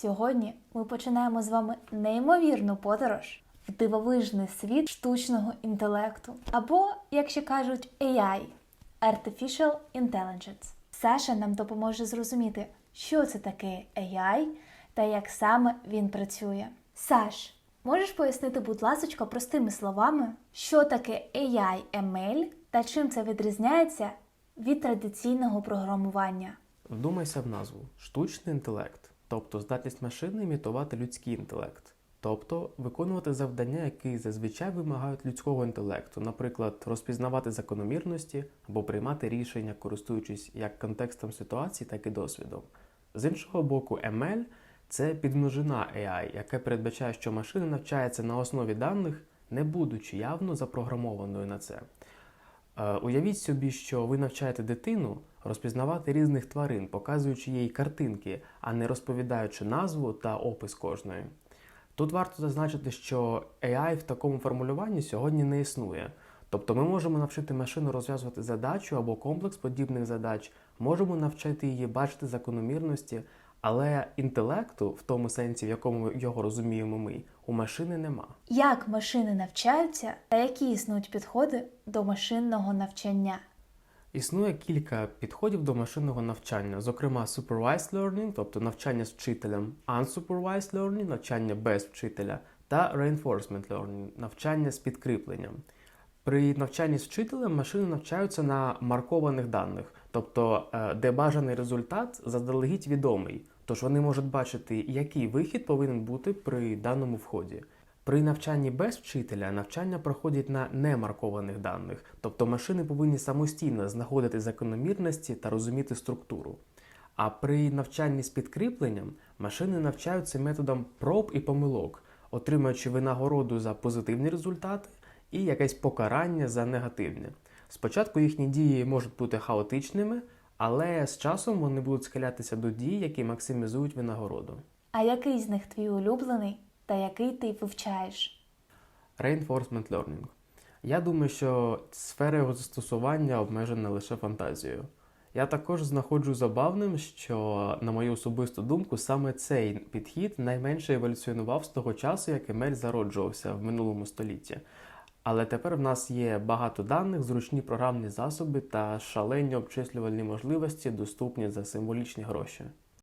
Сьогодні ми починаємо з вами неймовірну подорож в дивовижний світ штучного інтелекту, або, як ще кажуть, AI – Artificial Intelligence. Саша нам допоможе зрозуміти, що це таке AI та як саме він працює. Саш, можеш пояснити, будь ласка, простими словами, що таке AI ML та чим це відрізняється від традиційного програмування? Вдумайся в назву штучний інтелект, тобто здатність машини імітувати людський інтелект, тобто виконувати завдання, які зазвичай вимагають людського інтелекту, наприклад, розпізнавати закономірності або приймати рішення, користуючись як контекстом ситуації, так і досвідом. З іншого боку, ML – це підмножина AI, яке передбачає, що машина навчається на основі даних, не будучи явно запрограмованою на це. Е, Уявіть собі, що ви навчаєте дитину розпізнавати різних тварин, показуючи їй картинки, а не розповідаючи назву та опис кожної. Тут варто зазначити, що AI в такому формулюванні сьогодні не існує. Тобто ми можемо навчити машину розв'язувати задачу або комплекс подібних задач, можемо навчити її бачити закономірності, але інтелекту, в тому сенсі, в якому його розуміємо ми, у машини нема. Як машини навчаються та які існують підходи до машинного навчання? Існує кілька підходів до машинного навчання, зокрема supervised learning, тобто навчання з вчителем, unsupervised learning, навчання без вчителя, та reinforcement learning, навчання з підкріпленням. При навчанні з вчителем машини навчаються на маркованих даних, тобто е, де бажаний результат заздалегідь відомий, тож вони можуть бачити, який вихід повинен бути при даному вході. При навчанні без вчителя навчання проходять на немаркованих даних, тобто машини повинні самостійно знаходити закономірності та розуміти структуру. А при навчанні з підкріпленням машини навчаються методом проб і помилок, отримуючи винагороду за позитивні результати і якесь покарання за негативні. Спочатку їхні дії можуть бути хаотичними, але з часом вони будуть схилятися до дій, які максимізують винагороду. А який з них твій улюблений та який ти вивчаєш? Reinforcement learning. Я думаю, що сфера його застосування обмежена лише фантазією. Я також знаходжу забавним, що, на мою особисту думку, саме цей підхід найменше еволюціонував з того часу, як ML зароджувався в минулому столітті. Але тепер в нас є багато даних, зручні програмні засоби та шалені обчислювальні можливості, доступні за символічні гроші.